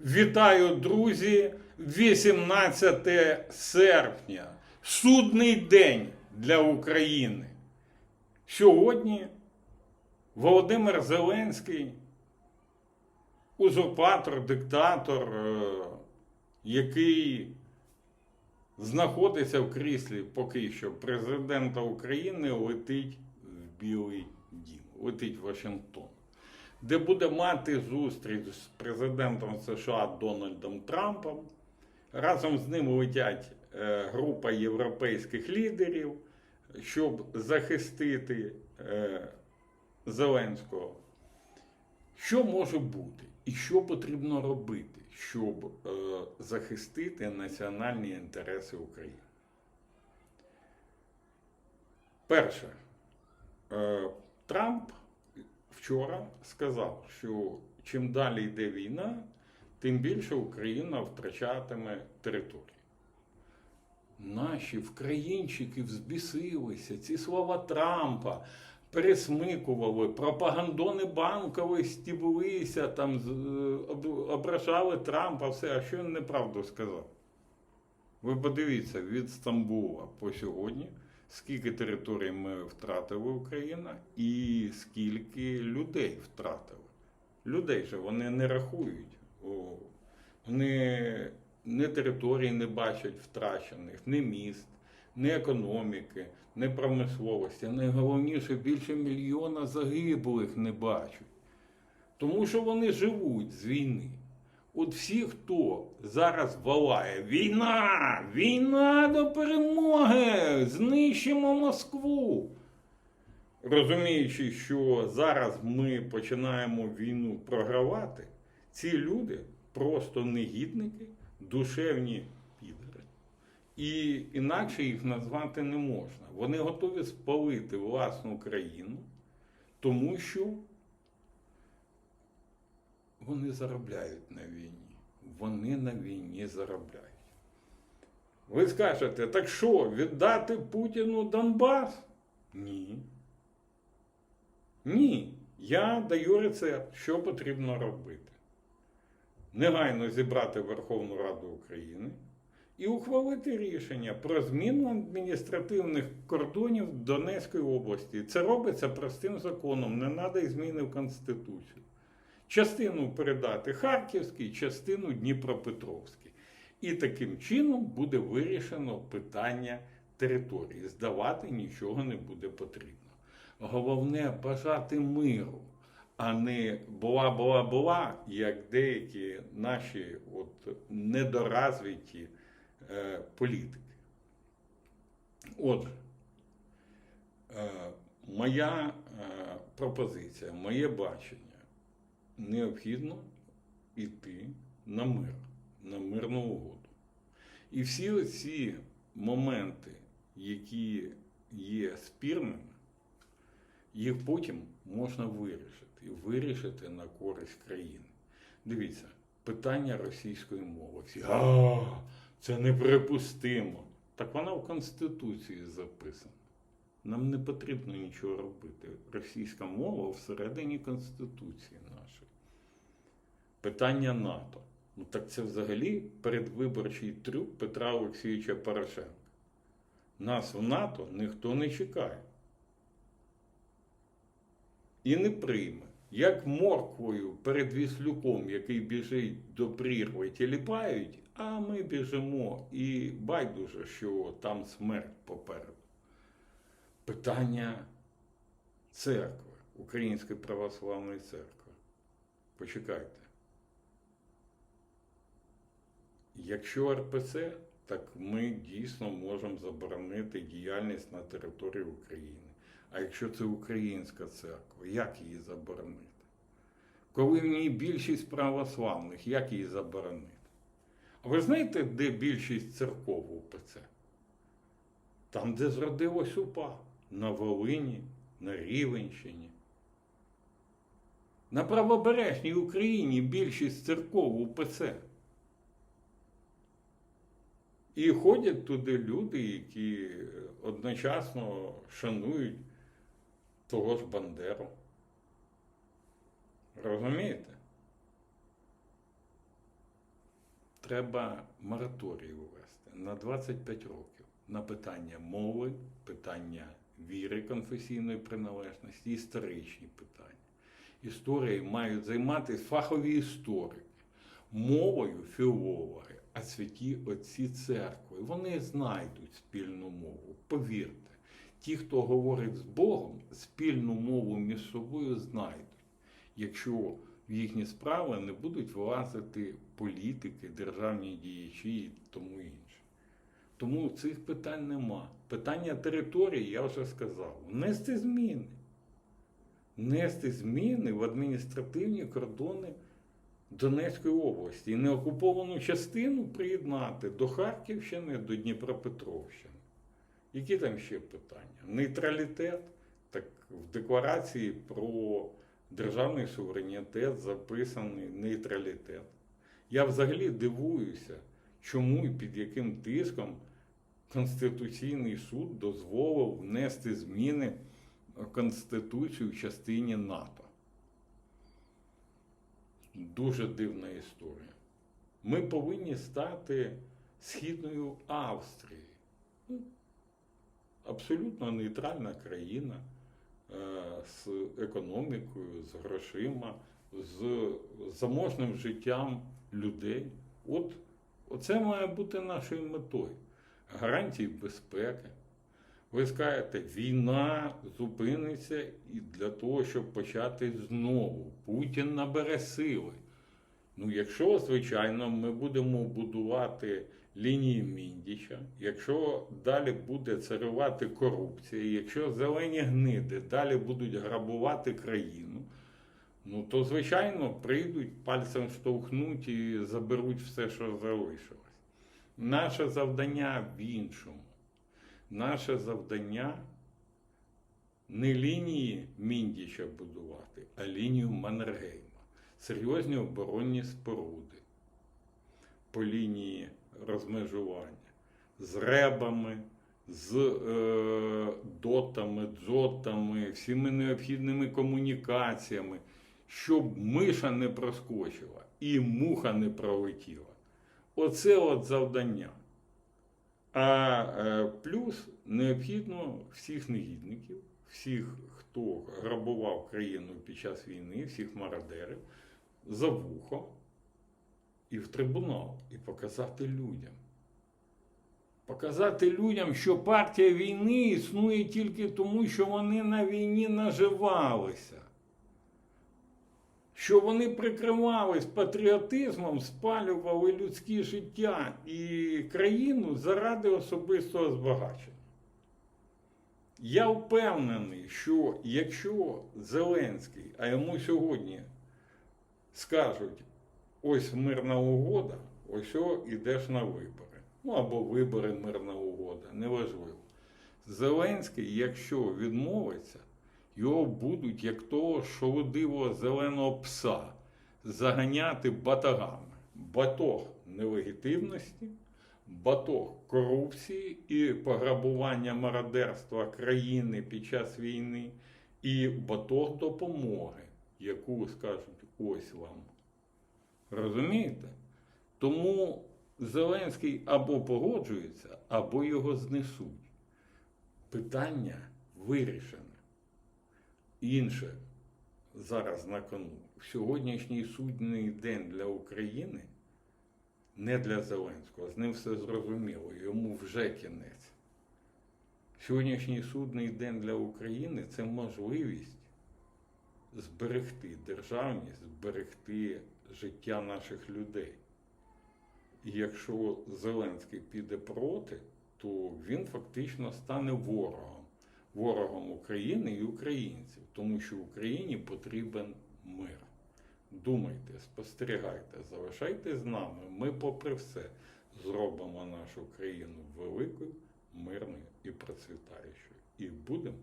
Вітаю, друзі! 18 серпня. Судний день для України. Сьогодні Володимир Зеленський, узурпатор, диктатор, е, який знаходиться в кріслі поки що президента України, летить в Білий Дім, летить в Вашингтон де буде мати зустріч з президентом США Дональдом Трампом. Разом з ним летять е, група європейських лідерів, щоб захистити е, Зеленського. Що може бути і що потрібно робити, щоб е, захистити національні інтереси України? Перше, Трамп вчора сказав, що чим далі йде війна, тим більше Україна втрачатиме територію. Наші вкраїнчики взбісилися, ці слова Трампа пересмикували, пропагандони банкові стіблися, там ображали Трампа, все, а що він неправду сказав? Ви подивіться від Стамбула по сьогодні, скільки територій ми втратили Україна і скільки людей втратили. Людей же вони не рахують. Вони не території не бачать втрачених, ні міст, ні економіки, ні промисловості. Найголовніше більше мільйона загиблих не бачать. Тому що вони живуть з війни. От всі, хто зараз волає війна, війна до перемоги, знищимо Москву. Розуміючи, що зараз ми починаємо війну програвати, ці люди просто негідники, душевні підери. І інакше їх назвати не можна. Вони готові спалити власну країну, тому що вони заробляють на війні. Вони на війні заробляють. Ви скажете, так що, віддати Путіну Донбас? Ні. Ні. Я даю рецепт, що потрібно робити. Негайно зібрати Верховну Раду України і ухвалити рішення про зміну адміністративних кордонів Донецької області. Це робиться простим законом, не треба і зміни в Конституцію. Частину передати Харківській, частину Дніпропетровській. І таким чином буде вирішено питання території. Здавати нічого не буде потрібно. Головне бажати миру, а не була-була-була, як деякі наші от, недоразвиті е, політики. Отже, е, моя е, пропозиція, моє бачення необхідно йти на мир, на мирну угоду. І всі ці моменти, які є спірними, їх потім можна вирішити. І вирішити на користь країни. Дивіться, питання російської мови. Всі, а, це неприпустимо. Так вона в Конституції записана. Нам не потрібно нічого робити. Російська мова всередині Конституції нашої. Питання НАТО. Ну так це взагалі передвиборчий трюк Петра Олексійовича Порошенка. Нас в НАТО ніхто не чекає. І не прийме. Як морквою перед віслюком, який біжить до прірви, тіліпають, а ми біжимо і байдуже, що там смерть попереду. Питання церкви, Української православної церкви. Почекайте. Якщо РПЦ, так ми дійсно можемо заборонити діяльність на території України. А якщо це українська церква, як її заборонити? Коли в ній більшість православних, як її заборонити? А ви знаєте, де більшість церков УПЦ? Там, де зродилось УПА, на Волині, на Рівенщині. На правобережній Україні більшість церков УПЦ. І ходять туди люди, які одночасно шанують того ж Бандеру. Розумієте? треба мораторій ввести на 25 років на питання мови, питання віри конфесійної приналежності, історичні питання. Історією мають займатися фахові історики, мовою філологи, а святі отці церкви. Вони знайдуть спільну мову, повірте. Ті, хто говорить з Богом, спільну мову між собою знайдуть, якщо в їхні справи не будуть влазити політики, державні діячі і тому інше. Тому цих питань нема. Питання території, я вже сказав, внести зміни. Внести зміни в адміністративні кордони Донецької області і неокуповану частину приєднати до Харківщини, до Дніпропетровщини. Які там ще питання? Нейтралітет. Так в декларації про державний суверенітет записаний нейтралітет. Я взагалі дивуюся, чому і під яким тиском Конституційний суд дозволив внести зміни в Конституцію в частині НАТО. Дуже дивна історія. Ми повинні стати східною Австрією. Ну, Абсолютно нейтральна країна е, з економікою, з грошима, з заможним життям людей. От оце має бути нашою метою. Гарантії безпеки. Ви скажете, війна зупиниться і для того, щоб почати знову. Путін набере сили. Ну, якщо, звичайно, ми будемо будувати лінії Міндіча, якщо далі буде царювати корупція, якщо зелені гниди далі будуть грабувати країну, ну то, звичайно, прийдуть, пальцем штовхнуть і заберуть все, що залишилось. Наше завдання в іншому. Наше завдання не лінії Міндіча будувати, а лінію Маннергейма. Серйозні оборонні споруди по лінії розмежування з ребами, з е, дотами, дзотами, всіми необхідними комунікаціями, щоб миша не проскочила і муха не пролетіла. Оце от завдання. А е, плюс необхідно всіх негідників, всіх, хто грабував країну під час війни, всіх мародерів, за вухо і в трибунал, і показати людям. Показати людям, що партія війни існує тільки тому, що вони на війні наживалися. Що вони прикривались патріотизмом, спалювали людське життя і країну заради особистого збагачення. Я впевнений, що якщо Зеленський, а йому сьогодні скажуть, ось мирна угода, ось ідеш на вибори. Ну або вибори мирна угода, неважливо. Зеленський, якщо відмовиться, його будуть, як того шолодивого зеленого пса, заганяти батагами. Батог нелегітимності, батог корупції і пограбування мародерства країни під час війни, і батог допомоги, яку скажуть ось вам. Розумієте? Тому Зеленський або погоджується, або його знесуть. Питання вирішене. Інше зараз на кону. Сьогоднішній судний день для України не для Зеленського. З ним все зрозуміло, йому вже кінець. Сьогоднішній судний день для України це можливість зберегти державність, зберегти життя наших людей. І якщо Зеленський піде проти, то він фактично стане ворогом. Ворогом України і українців, тому що Україні потрібен мир. Думайте, спостерігайте, залишайтесь з нами. Ми, попри все, зробимо нашу країну великою, мирною і процвітаючою. І будемо